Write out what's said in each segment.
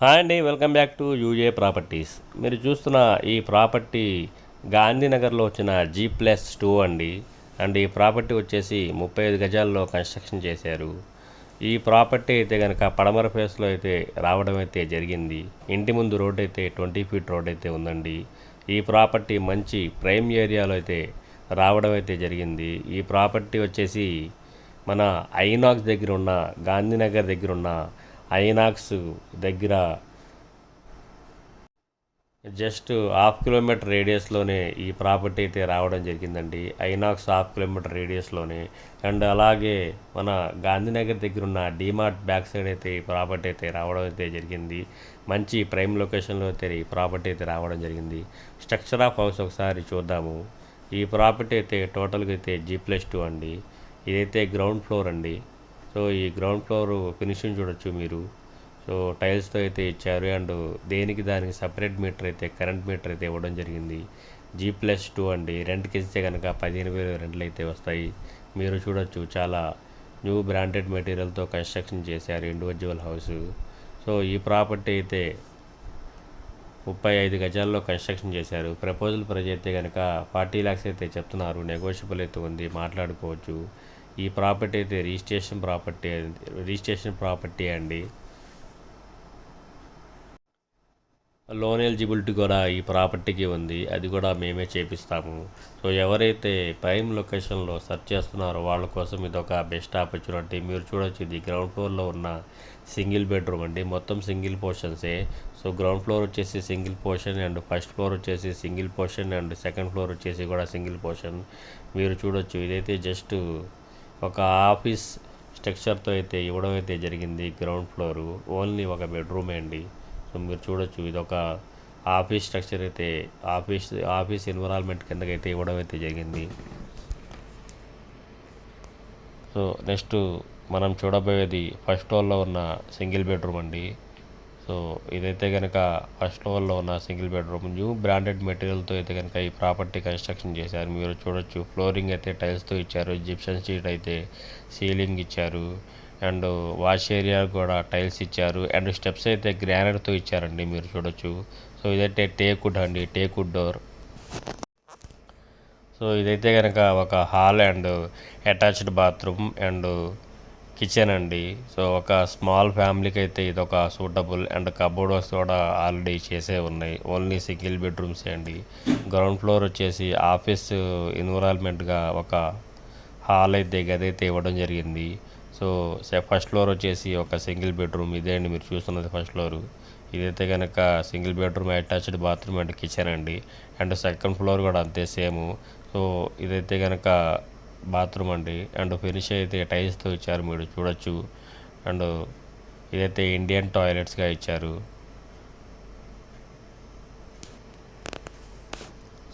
Hi అండి welcome back to UJ properties. మీరు చూస్తున్న ఈ ప్రాపర్టీ గాంధీనగర్లో వచ్చిన జీ ప్లస్ టూ అండి. అండ్ ఈ ప్రాపర్టీ వచ్చేసి ముప్పై ఐదు గజాల్లో కన్స్ట్రక్షన్ చేశారు. ఈ ప్రాపర్టీ అయితే కనుక పడమర ఫేస్లో అయితే రావడం అయితే జరిగింది. ఇంటి ముందు రోడ్ అయితే ట్వంటీ ఫీట్ రోడ్ అయితే ఉందండి. ఈ ప్రాపర్టీ మంచి ప్రైమ్ ఏరియాలో అయితే రావడం అయితే జరిగింది. ఈ ప్రాపర్టీ వచ్చేసి మన ఐనాక్స్ దగ్గర ఉన్న గాంధీనగర్ దగ్గర ఉన్న ఐనాక్స్ దగ్గర జస్ట్ హాఫ్ కిలోమీటర్ రేడియస్లోనే ఈ ప్రాపర్టీ అయితే రావడం జరిగిందండి. ఐనాక్స్ హాఫ్ కిలోమీటర్ రేడియస్లోనే. అండ్ అలాగే మన గాంధీనగర్ దగ్గర ఉన్న డీమార్ట్ బ్యాక్ సైడ్ అయితే ఈ ప్రాపర్టీ అయితే రావడం అయితే జరిగింది. మంచి ప్రైమ్ లొకేషన్లో అయితే ఈ ప్రాపర్టీ అయితే రావడం జరిగింది. స్ట్రక్చర్ ఆఫ్ హౌస్ ఒకసారి చూద్దాము. ఈ ప్రాపర్టీ అయితే టోటల్గా అయితే జీ ప్లస్ టూ అండి. ఇదైతే గ్రౌండ్ ఫ్లోర్ అండి. సో ఈ గ్రౌండ్ ఫ్లోర్ ఫినిషింగ్ చూడొచ్చు మీరు. సో టైల్స్తో అయితే ఇచ్చారు. అండ్ దేనికి దానికి సపరేట్ మీటర్ అయితే కరెంట్ మీటర్ అయితే ఇవ్వడం జరిగింది. జీ ప్లస్ టూ అండి. రెంట్కి ఇస్తే కనుక పదిహేను వేలు రెంట్లు అయితే వస్తాయి. మీరు చూడొచ్చు. చాలా న్యూ బ్రాండెడ్ మెటీరియల్తో కన్స్ట్రక్షన్ చేశారు ఇండివిజువల్ హౌస్. సో ఈ ప్రాపర్టీ అయితే ముప్పై ఐదు గజాల్లో కన్స్ట్రక్షన్ చేశారు. ప్రపోజల్ ప్రైజ్ అయితే కనుక ఫార్టీ ల్యాక్స్ అయితే చెప్తున్నారు. నెగోషియబుల్ అయితే ఉంది. మాట్లాడుకోవచ్చు. ఈ ప్రాపర్టీ అయితే రిజిస్ట్రేషన్ ప్రాపర్టీ రిజిస్ట్రేషన్ ప్రాపర్టీ అండి. లోన్ ఎలిజిబిలిటీ కూడా ఈ ప్రాపర్టీకి ఉంది అది కూడా మేమే చేపిస్తాము. సో ఎవరైతే ప్రైమ్ లొకేషన్లో సెర్చ్ చేస్తున్నారో వాళ్ళ కోసం ఇది ఒక బెస్ట్ ఆపర్చునిటీ. మీరు చూడొచ్చు ఇది గ్రౌండ్ ఫ్లోర్లో ఉన్న సింగిల్ బెడ్రూమ్ అండి మొత్తం సింగిల్ పోర్షన్సే. సో గ్రౌండ్ ఫ్లోర్ వచ్చేసి single portion and first floor వచ్చేసి single portion and second floor వచ్చేసి కూడా సింగిల్ పోర్షన్. మీరు చూడొచ్చు ఇదైతే జస్ట్ ఒక ఆఫీస్ స్ట్రక్చర్తో అయితే ఇవ్వడం అయితే జరిగింది గ్రౌండ్ ఫ్లోరు. ఓన్లీ ఒక బెడ్రూమ్ అండి. సో మీరు చూడొచ్చు ఇది ఒక ఆఫీస్ స్ట్రక్చర్ అయితే ఆఫీస్ ఆఫీస్ ఎన్విరాన్మెంట్ కిందకైతే ఇవ్వడం అయితే జరిగింది. సో నెక్స్ట్ మనం చూడబోయేది ఫస్ట్ ఫ్లోర్లో ఉన్న సింగిల్ బెడ్రూమ్ అండి. సో ఇదైతే కనుక ఫస్ట్ ఫ్లోర్లో ఉన్న సింగిల్ బెడ్రూమ్. న్యూ బ్రాండెడ్ మెటీరియల్తో అయితే కనుక ఈ ప్రాపర్టీ కన్స్ట్రక్షన్ చేశారు. మీరు చూడొచ్చు ఫ్లోరింగ్ అయితే టైల్స్తో ఇచ్చారు జిప్షన్ షీట్ అయితే సీలింగ్ ఇచ్చారు అండ్ వాష్ ఏరియా కూడా టైల్స్ ఇచ్చారు అండ్ స్టెప్స్ అయితే గ్రానైట్తో ఇచ్చారండి మీరు చూడొచ్చు. సో ఇదైతే టేకుడ్ అండి టేకుడ్ డోర్. సో ఇదైతే కనుక ఒక hall and attached bathroom and kitchen అండి. సో ఒక స్మాల్ ఫ్యామిలీకి అయితే ఇది ఒక సూటబుల్ అండ్ కబోర్డ్స్ కూడా ఆల్రెడీ చేసే ఉన్నాయి. ఓన్లీ సింగిల్ బెడ్రూమ్సే అండి. గ్రౌండ్ ఫ్లోర్ వచ్చేసి ఆఫీస్ ఎన్విరాన్మెంట్గా ఒక హాల్ అయితే గది అయితే ఇవ్వడం జరిగింది. సో ఫస్ట్ ఫ్లోర్ వచ్చేసి ఒక సింగిల్ బెడ్రూమ్ ఇదే అండి మీరు చూస్తున్నది ఫస్ట్ ఫ్లోర్ ఇదైతే కనుక single bedroom attached bathroom and kitchen అండి. అండ్ సెకండ్ ఫ్లోర్ కూడా అంతే సేమ్. సో ఇదైతే కనుక బాత్రూమ్ అండి. అండ్ ఫినిష్ అయితే టైల్స్తో ఇచ్చారు మీరు చూడొచ్చు. అండ్ ఇదైతే ఇండియన్ టాయిలెట్స్గా ఇచ్చారు.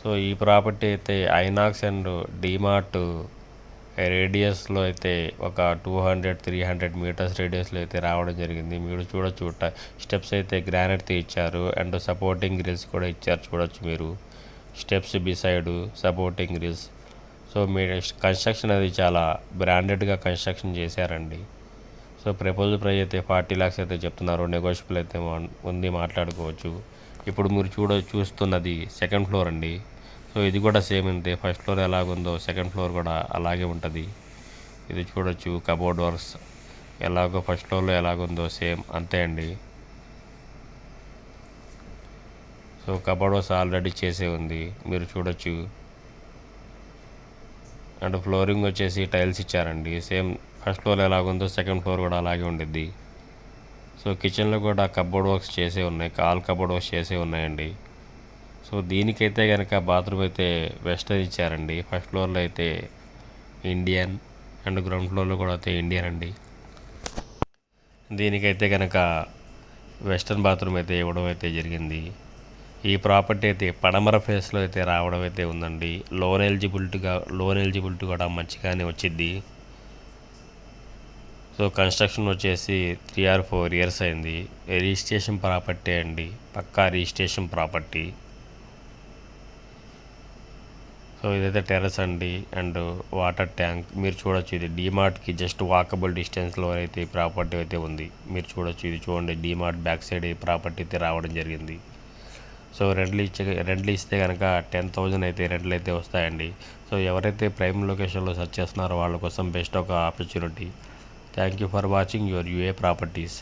సో ఈ ప్రాపర్టీ అయితే ఐనాక్స్ అండ్ డీమార్ట్ రేడియస్లో అయితే ఒక two hundred three hundred meters రేడియస్లో అయితే రావడం జరిగింది. మీరు చూడొచ్చు. స్టెప్స్ అయితే గ్రానైట్తో ఇచ్చారు. అండ్ సపోర్టింగ్ గ్రిల్స్ కూడా ఇచ్చారు. చూడొచ్చు మీరు. Steps beside supporting grills. So మీ కన్స్ట్రక్షన్ అది చాలా బ్రాండెడ్గా కన్స్ట్రక్షన్ చేశారండి. సో ప్రపోజల్ ప్రైజ్ అయితే ఫార్టీ ల్యాక్స్ అయితే చెప్తున్నారు. నెగోషియబుల్ అయితే ఉంది మాట్లాడుకోవచ్చు. ఇప్పుడు మీరు చూడ చూస్తున్నది సెకండ్ ఫ్లోర్ అండి. సో ఇది కూడా సేమ్ అంతే ఫస్ట్ ఫ్లోర్ ఎలాగుందో సెకండ్ ఫ్లోర్ కూడా అలాగే ఉంటుంది. ఇది చూడొచ్చు కబోర్డ్ వర్క్స్ ఎలాగో ఫస్ట్ ఫ్లోర్లో ఎలాగుందో సేమ్ అంతే అండి. సో కబోర్డ్ వర్క్స్ ఆల్రెడీ చేసే ఉంది. మీరు చూడొచ్చు. అండ్ ఫ్లోరింగ్ వచ్చేసి టైల్స్ ఇచ్చారండి. సేమ్ ఫస్ట్ ఫ్లోర్ ఎలాగుందో సెకండ్ ఫ్లోర్ కూడా అలాగే ఉండిద్ది. సో కిచెన్లో కూడా కబోర్డ్ వర్క్స్ చేసే ఉన్నాయి. కాల్ కబోర్డ్ వర్క్స్ చేసే ఉన్నాయండి. సో దీనికైతే కనుక బాత్రూమ్ అయితే వెస్టర్న్ ఇచ్చారండి. ఫస్ట్ ఫ్లోర్లో అయితే ఇండియన్ అండ్ గ్రౌండ్ ఫ్లోర్లో కూడా అయితే ఇండియన్ అండి. దీనికైతే కనుక వెస్టర్న్ బాత్రూమ్ అయితే ఇవ్వడం అయితే జరిగింది. ఈ ప్రాపర్టీ అయితే పడమర ఫేస్లో అయితే రావడం అయితే ఉందండి. లోన్ ఎలిజిబిలిటీగా లోన్ ఎలిజిబిలిటీ కూడా మంచిగానే వచ్చింది సో కన్స్ట్రక్షన్ వచ్చేసి త్రీ ఆర్ ఫోర్ ఇయర్స్ అయింది. రిజిస్ట్రేషన్ ప్రాపర్టీ అండి? పక్కా రిజిస్ట్రేషన్ ప్రాపర్టీ. సో ఇదైతే టెర్రస్ అండి. And water tank. మీరు చూడొచ్చు ఇది డీమార్ట్కి జస్ట్ వాకబుల్ డిస్టెన్స్లో అయితే ఈ ప్రాపర్టీ అయితే ఉంది. మీరు చూడొచ్చు ఇది చూడండి డీమార్ట్ బ్యాక్ సైడ్ ఈ ప్రాపర్టీ అయితే రావడం జరిగింది. సో రెంట్లు ఇచ్చే రెంట్లు ఇస్తే కనుక టెన్ థౌజండ్ అయితే రెంట్లు అయితే వస్తాయండి. సో ఎవరైతే ప్రైమ్ లొకేషన్లో సెర్చ్ చేస్తున్నారో వాళ్ళ కోసం బెస్ట్ ఒక opportunity. Thank you for watching your UA properties.